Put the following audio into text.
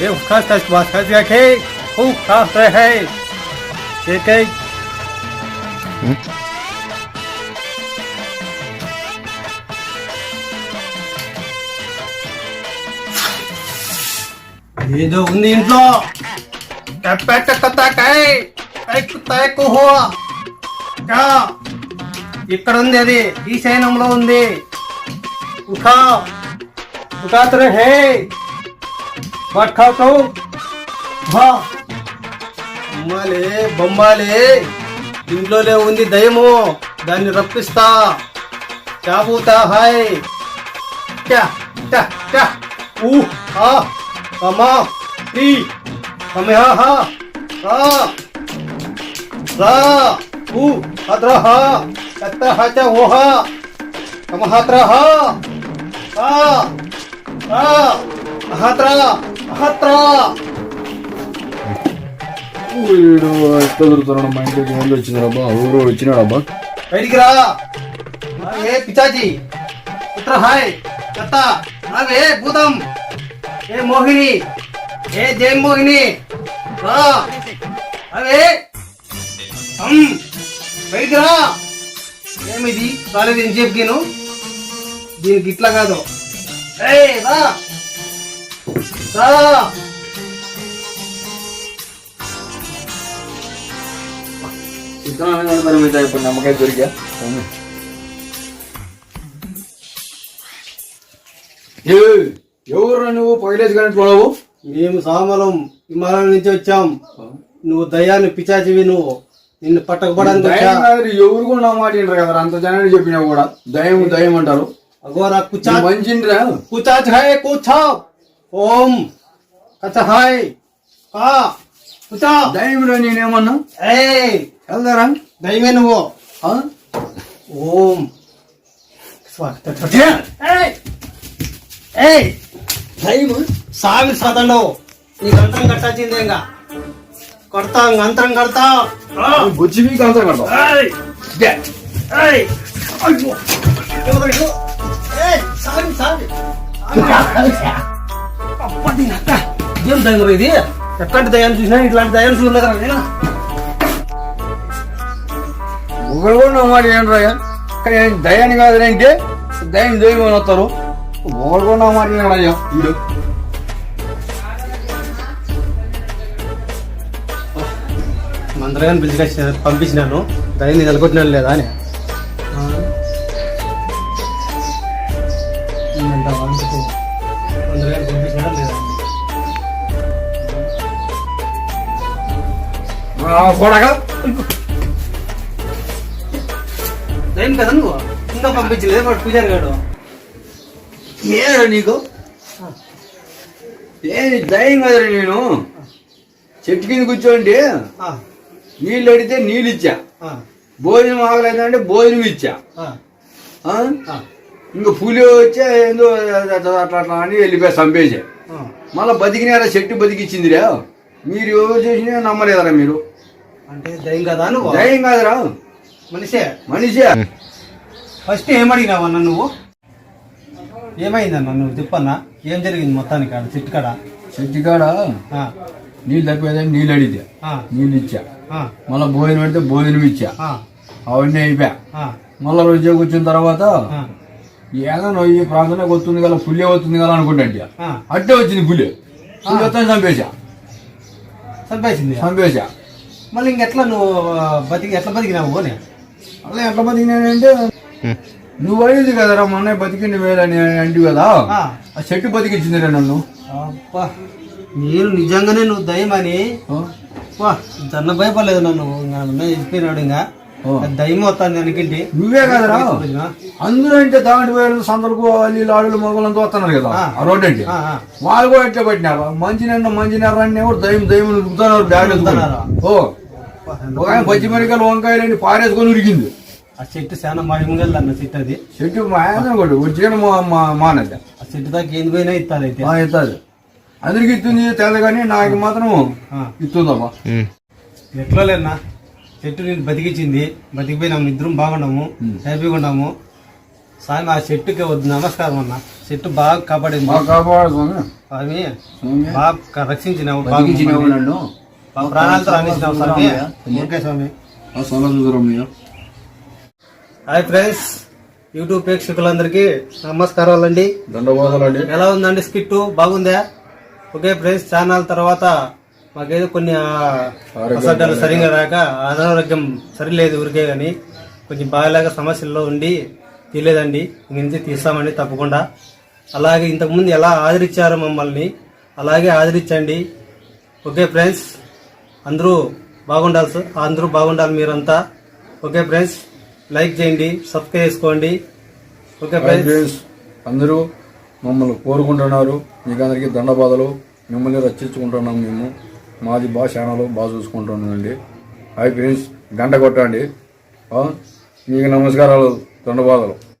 ये उसका सच बात कर दिया खूब खास रहे है। के हम्म। ये जो उन्नी इंट्लो कैपेट कता कै कै कुत्ता को हो का इकड़ उंदे अदे ई सैनम लो उंदे उठा उठा तरे है వాట్ ఖాతో హా బొమ్మాలే బొమ్మాలే ఇంట్లోనే ఉంది దయము దాన్ని రప్పిస్తా చాబూతా హాయ్ క్యా క్యా క్యా ఊ ఆ కమా ఈ కమే హా హా రా రా ఊ హద్ర హా కత్త హచ ఓ హా కమ హత్ర హా ఆ ఆ హత్ర హత్ర వీడు ఎట్లా దొరుకుతున్నాడు మా ఇంటికి ముందు వచ్చినాడబ్బా ఊరు వచ్చినాడబ్బా బయటికి రా! ఏ పిచాచి! పుత్ర హాయ్! కత్త రావే భూతం! ఏ మోహిని! ఏ జయ మోహిని! రా! అవే బయటికి రా! ఏమిది? రాలేదు ఏం చెప్పాను దీనికి ఇట్లా కాదు. ఏ రా! ఇప్పుడు నమ్మకాయ దొరికా ఎవరు నువ్వు పైలేజ్ కానీ చూడవు మేము సామలం హిమాలయం నుంచి వచ్చాం. నువ్వు దయాన్ని పిచాచివి నువ్వు. నిన్ను పట్టకపోవడానికి ఎవరు కూడా నా మాట కదా. అంత జనాన్ని చెప్పినా కూడా దయం దయం అంటారు. అగోరా కుచా మంచిరా కుచాచ్ హై కుచా ఓం కచ హై కా కుచా దయంలో నేనేమన్నా ఏయ్ వెళ్దారా దయమే నువ్వు ఆ? ఓం స్వాగత ఏయ్ ఏయ్ దయము సామి సదండవు నీకు అంతరం కట్టాల్సిందే ఇంకా కొడతా అంతరం కడతా ఆ. బుచ్చి మీకు అంతా కడతావు ఏయ్ ఏయ్ అయ్యో ఎవరు ఇల్లు? ఏయ్ సామి సామి అప్పటి నక్క ఏం దయ్యం ఇది? ఎక్కడి దయ్యాన్ని చూసినా ఇట్లాంటి దయ్యాన్ని చూడలేదు కదా నేను. ఒకరు కూడా మాట ఏంట్రా కానీ దయాన్ని కాదు అంటే దయం దైవం అని వస్తారు. ఒకరు కూడా మాట వినడయ్యా వీడు మందరగాని పిలిచి పంపించినాను. దయ్యాన్ని నిలగొట్టినాను లేదా అని. ఏంటంటావా? లేదా కొడగా దయ్యం కదా నువ్వు ఇంకా పంపించలేదు వాడు పూజారి గాడు ఏరా నీకు ఏంది దయం కదరా నేను చెట్టు కింద కూర్చోండి ఆ, నీళ్ళు అడిగితే నీళ్ళు ఇచ్చా భోజనం ఆగలేదంటే భోజనం ఇచ్చా ఇంకా పులి వచ్చే ఏందో అట్లా అట్లా అని వెళ్ళిపోయి చంపేసా ఆ. మళ్ళీ బతికినారా చెట్టు బతికిచ్చిందిరా? మీరు ఎవరు చేసినా నమ్మలేదరా మీరు. అంటే దయ్యం కదా నువ్వు? దయం కాదురా. మనిషే? మనిషి. ఫస్ట్ ఏం అడిగినావన్నా నువ్వు? ఏమైందన్న నువ్వు చెప్పన్నా? ఏం జరిగింది మొత్తానికి ఆడ చెట్టు కాడ? చెట్టు కాడ ఆ, నీళ్ళు తప్పిపోతే నీళ్ళు అడిగితే నీళ్ళు ఇచ్చా. మళ్ళీ భోజనం పెడితే భోజనం ఇచ్చా. ఆ, అవన్నీ అయిపోయా. మళ్ళీ రోజు కూర్చున్న తర్వాత ఏదో ఈ ప్రాంతంలో వస్తుంది కదా పులి వస్తుంది కదా అనుకుంటా. అట్టే వచ్చింది పులి చంపేశా చంపేసింది. చంపేశా మళ్ళీ ఇంకెట్లా నువ్వు బతికి ఎట్లా బతికినావు అలా ఎట్లా బతికినానంటే నువ్వు అడిగింది కదరా మొన్న బతికింది వేలని అంటివి కదా. ఆ. చెట్టు బతికిచ్చిందిరా నన్ను. అబ్బా నేను నిజంగానే నువ్వు ఆ? వా జన్న భయపడలేదు నన్ను. వెళ్ళిపోయినాడు ఇంకా. దయ్యం అనుకుంటే నువ్వే కదరా? అందరూ అంటే దాంట్ వేలు సందలకు వాళ్ళు ఆడులు మగలంతా వస్తున్నారు కదా? ఆ. ఆ రోడ్ అంటే. వాళ్ళు కూడా ఎట్లా పెట్టినారు? మంచి నిన్న మంచి నెర అన్నీ కూడా దయ్యం దయ్యం ఉరుకుతున్నారు బ్యాగ్? ఓ. ఒక ఆయన పచ్చి మిరకాయలు వంకాయలు పారేసుకొని ఉరికింది. ఆ చెట్టు చాలా మహిమగల అన్న చెట్టు అది. చెట్టు మా ఆయన కూడా వచ్చిన మానద్ద. ఆ చెట్టు దాకా ఏం పోయినా ఇస్తాది అయితే. ఇస్తుంది అందరికి ఇస్తుంది తెల్ల కానీ నాకు మాత్రం. ఇస్తుందమ్మా ఎట్లా లేనా చెట్టు నేను బతికించింది. బతికిపోయినాము. ఇద్దరం బాగున్నాము. హ్యాపీగా ఉన్నాము. స్వామి ఆ చెట్టుకి వద్దు. నమస్కారం అన్న. చెట్టు బాగా కాపాడింది. స్వామి. బాగా రక్షించినావు బాగా ప్రాణాలతో రాణించినావు స్వామి. Okay hi friends. యూట్యూబ్ ప్రేక్షకులందరికీ నమస్కారాలండి దండవాదాలండి ఎలా ఉందండి స్కిట్ బాగుందా? ఓకే ఫ్రెండ్స్ ఛానల్ తర్వాత మాకేదో కొన్ని అసడ్డాలు సరిగా రాక అనారోగ్యం సరిలేదు ఊరికే కానీ కొంచెం బాగాలేక సమస్యల్లో ఉండి తీయలేదండి ఇంక నుంచి తీస్తామండి తప్పకుండా. అలాగే ఇంతకుముందు ఎలా ఆదరించారో మమ్మల్ని అలాగే ఆదరించండి. Okay friends? అందరూ బాగుండాలి సార్. అందరూ బాగుండాలి మీరంతా. Okay friends? లైక్ చేయండి సబ్స్క్రైబ్ చేసుకోండి. Okay friends? అందరూ మమ్మల్ని కోరుకుంటున్నారు. మీకు అందరికీ దండబాధలు మిమ్మల్ని రక్షించుకుంటున్నాం మేము. మాది బాగా ఛానల్ బాగా చూసుకుంటుండండి హాయ్ ఫ్రెండ్స్ గంట కొట్టండి. మీకు నమస్కారాలు దండబాధలు